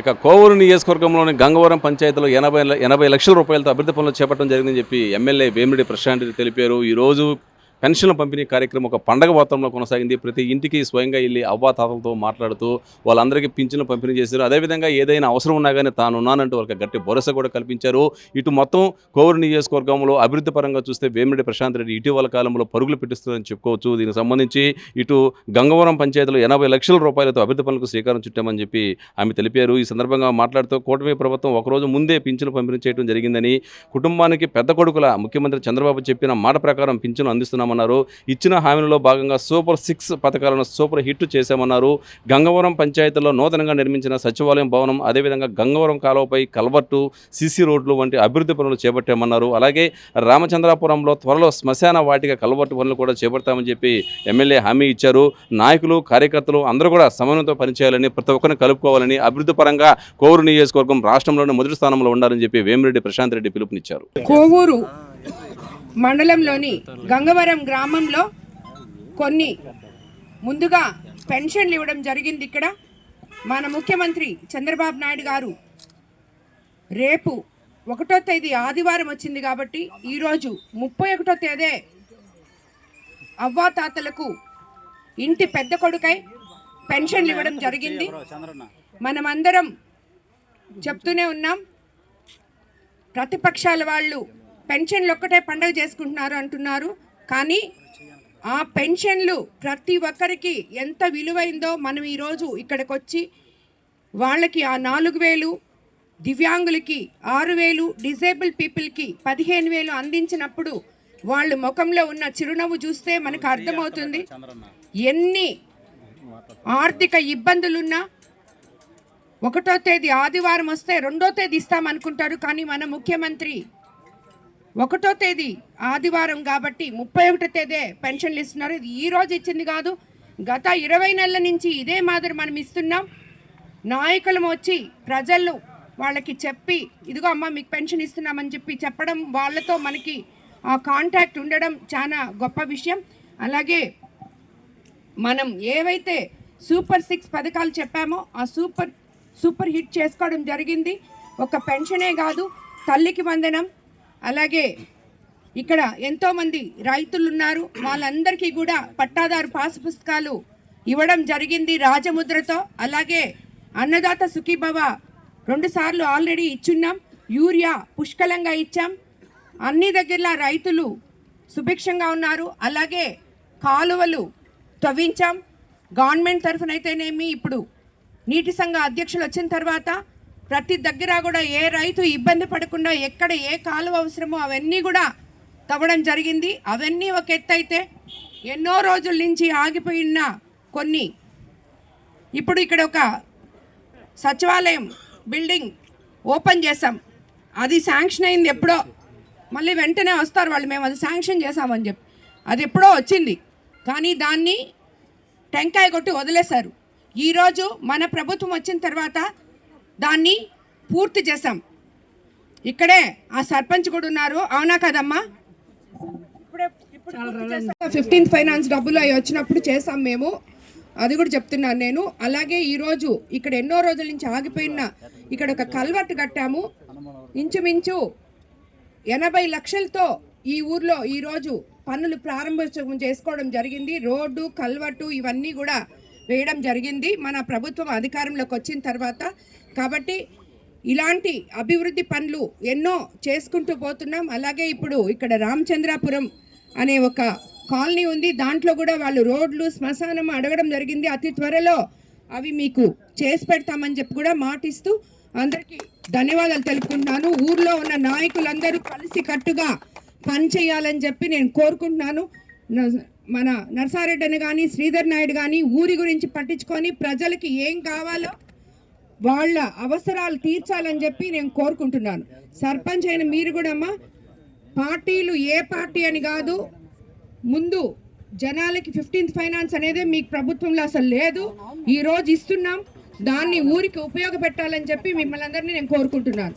ఇక కోవూరు నియోజకవర్గంలోని గంగవరం పంచాయతీలో ఎనభై ఎనభై లక్షల రూపాయలతో అభివృద్ధి పనులు చేపట్టడం జరిగిందని చెప్పి ఎమ్మెల్యే వేమిరెడ్డి ప్రశాంత్ తెలిపారు. ఈరోజు పెన్షన్ల పంపిణీ కార్యక్రమం ఒక పండగ వాతావరణంలో కొనసాగింది. ప్రతి ఇంటికి స్వయంగా వెళ్ళి అవ్వాతాతలతో మాట్లాడుతూ వాళ్ళందరికీ పింఛన్లు పంపిణీ చేశారు. అదేవిధంగా ఏదైనా అవసరం ఉన్నా కానీ తానున్నానంటూ వాళ్ళకి గట్టి భరోసా కూడా కల్పించారు. ఇటు మొత్తం కోవూరు నియోజకవర్గంలో అభివృద్ధి పరంగా చూస్తే వేమిరెడ్డి ప్రశాంత్ రెడ్డి ఇటీవల కాలంలో పరుగులు పెట్టిస్తున్నారని చెప్పుకోవచ్చు. దీనికి సంబంధించి ఇటు గంగవరం పంచాయతీలో ఎనభై లక్షల రూపాయలతో అభివృద్ధి పనులకు శ్రీకారం చుట్టామని చెప్పి ఆమె తెలిపారు. ఈ సందర్భంగా మాట్లాడుతూ కూటమి ప్రభుత్వం ఒకరోజు ముందే పింఛను పంపిణీ చేయడం జరిగిందని కుటుంబానికి పెద్ద కొడుకుల ముఖ్యమంత్రి చంద్రబాబు చెప్పిన మాట ప్రకారం పింఛను అందిస్తున్నామన్నారు ఇచ్చిన హామీలలో భాగంగా సూపర్ సిక్స్ పథకాలను సూపర్ హిట్ చేశామన్నారు. గంగవరం పంచాయతీలో నూతనంగా నిర్మించిన సచివాలయం భవనం అదేవిధంగా గంగవరం కాలువపై కల్వర్టు సీసీ రోడ్లు వంటి అభివృద్ధి పనులు చేపట్టామన్నారు. అలాగే రామచంద్రాపురంలో త్వరలో శ్మశాన వాటిక కల్వర్టు పనులు కూడా చేపడతామని చెప్పి ఎమ్మెల్యే హామీ ఇచ్చారు. నాయకులు కార్యకర్తలు అందరూ కూడా సమన్వయంతో పనిచేయాలని ప్రతి ఒక్కరిని కలుపుకోవాలని అభివృద్ధి పరంగా కోవూరు నియోజకవర్గం రాష్ట్రంలోని మొదటి స్థానంలో ఉండాలని చెప్పి వేమిరెడ్డి ప్రశాంత్ రెడ్డి పిలుపునిచ్చారు. కోవూరు మండలంలోని గంగవరం గ్రామంలో కొన్ని ముందుగా పెన్షన్లు ఇవ్వడం జరిగింది ఇక్కడ. మన ముఖ్యమంత్రి చంద్రబాబు నాయుడు గారు రేపు ఒకటో తేదీ ఆదివారం వచ్చింది కాబట్టి ఈరోజు ముప్పై ఒకటో తేదీ అవ్వాతాతలకు ఇంటి పెద్ద కొడుకై పెన్షన్లు ఇవ్వడం జరిగింది. మనమందరం చెప్తూనే ఉన్నాం. ప్రతిపక్షాల వాళ్ళు పెన్షన్లు ఒక్కటే పండగ చేసుకుంటున్నారు అంటున్నారు. కానీ ఆ పెన్షన్లు ప్రతి ఒక్కరికి ఎంత విలువైందో మనం ఈరోజు ఇక్కడికి వచ్చి వాళ్ళకి ఆ నాలుగు వేలు దివ్యాంగులకి ఆరు వేలు డిజేబుల్ పీపుల్కి పదిహేను వేలు అందించినప్పుడు వాళ్ళ ముఖంలో ఉన్న చిరునవ్వు చూస్తే మనకు అర్థమవుతుంది. ఎన్ని ఆర్థిక ఇబ్బందులున్నా ఒకటో తేదీ ఆదివారం వస్తే రెండో తేదీ ఇస్తామనుకుంటారు. కానీ మన ముఖ్యమంత్రి ఒకటో తేదీ ఆదివారం కాబట్టి ముప్పై ఒకటో తేదీ పెన్షన్లు ఇస్తున్నారు ఇది ఈ రోజు ఇచ్చింది కాదు. గత ఇరవై నెలల నుంచి ఇదే మాదిరి మనం ఇస్తున్నాం. నాయకులం వచ్చి ప్రజలు వాళ్ళకి చెప్పి ఇదిగో అమ్మ మీకు పెన్షన్ ఇస్తున్నామని చెప్పి చెప్పడం వాళ్ళతో మనకి ఆ కాంటాక్ట్ ఉండడం చాలా గొప్ప విషయం. అలాగే మనం ఏవైతే సూపర్ సిక్స్ పథకాలు చెప్పామో ఆ సూపర్ సూపర్ హిట్ చేసుకోవడం జరిగింది. ఒక పెన్షనే కాదు తల్లికి వందనం అలాగే ఇక్కడ ఎంతోమంది రైతులు ఉన్నారు వాళ్ళందరికీ కూడా పట్టాదారు పాసు పుస్తకాలు ఇవ్వడం జరిగింది రాజముద్రతో. అలాగే అన్నదాత సుఖీభవ రెండు సార్లు ఆల్రెడీ ఇచ్చున్నాం. యూరియా పుష్కలంగా ఇచ్చాం. అన్ని దగ్గరలా రైతులు సుభిక్షంగా ఉన్నారు. అలాగే కాలువలు తవ్వించాం. గవర్నమెంట్ తరఫున అయితేనేమి ఇప్పుడు నీటి సంఘ అధ్యక్షులు వచ్చిన తర్వాత ప్రతి దగ్గర కూడా ఏ రైతు ఇబ్బంది పడకుండా ఎక్కడ ఏ కాలువ అవసరమో అవన్నీ కూడా తవ్వడం జరిగింది. అవన్నీ ఒక ఎత్తు అయితే ఎన్నో రోజుల నుంచి ఆగిపోయిన కొన్ని. ఇప్పుడు ఇక్కడ ఒక సచివాలయం బిల్డింగ్ ఓపెన్ చేసాం అది శాంక్షన్ అయింది ఎప్పుడో. మళ్ళీ వెంటనే వస్తారు వాళ్ళు మేము అది శాంక్షన్ చేసామని చెప్పి. అది ఎప్పుడో వచ్చింది. కానీ దాన్ని టెంకాయ కొట్టి వదిలేశారు. ఈరోజు మన ప్రభుత్వం వచ్చిన తర్వాత దాన్ని పూర్తి చేశాం. ఇక్కడే ఆ సర్పంచ్ కూడా ఉన్నారు. అవునా కదమ్మా? ఫిఫ్టీన్త్ ఫైనాన్స్ డబ్బులు అవి వచ్చినప్పుడు చేసాం మేము. అది కూడా చెప్తున్నాను నేను. అలాగే ఈరోజు ఇక్కడ ఎన్నో రోజుల నుంచి ఆగిపోయిన ఇక్కడ ఒక కల్వర్ట్ కట్టాము. ఇంచుమించు ఎనభై లక్షలతో ఈ ఊర్లో ఈరోజు పనులు ప్రారంభోత్సవం చేసుకోవడం జరిగింది. రోడ్డు కల్వర్టు ఇవన్నీ కూడా వేయడం జరిగింది. మన ప్రభుత్వం అధికారంలోకి వచ్చిన తర్వాత కాబట్టి ఇలాంటి అభివృద్ధి పనులు ఎన్నో చేసుకుంటూ పోతున్నాం. అలాగే ఇప్పుడు ఇక్కడ రామచంద్రాపురం అనే ఒక కాలనీ ఉంది. దాంట్లో కూడా వాళ్ళు రోడ్లు శ్మశానం అడగడం జరిగింది. అతి త్వరలో అవి మీకు చేసి పెడతామని చెప్పి కూడా మాటిస్తూ అందరికీ ధన్యవాదాలు తెలుపుకుంటున్నాను. ఊర్లో ఉన్న నాయకులందరూ కలిసి కట్టుగా పనిచేయాలని చెప్పి నేను కోరుకుంటున్నాను. మన నర్సారెడ్డిని కానీ శ్రీధర్ నాయుడు కానీ ఊరి గురించి పట్టించుకొని ప్రజలకి ఏం కావాలో వాళ్ళ అవసరాలు తీర్చాలని చెప్పి నేను కోరుకుంటున్నాను. సర్పంచ్ అయిన మీరు కూడా అమ్మా పార్టీలు ఏ పార్టీ అని కాదు ముందు జనాలకి ఫిఫ్టీన్త్ ఫైనాన్స్ అనేది మీకు ప్రభుత్వంలో అసలు లేదు. ఈరోజు ఇస్తున్నాం దాన్ని ఊరికి ఉపయోగపెట్టాలని చెప్పి మిమ్మల్ని అందరినీ నేను కోరుకుంటున్నాను.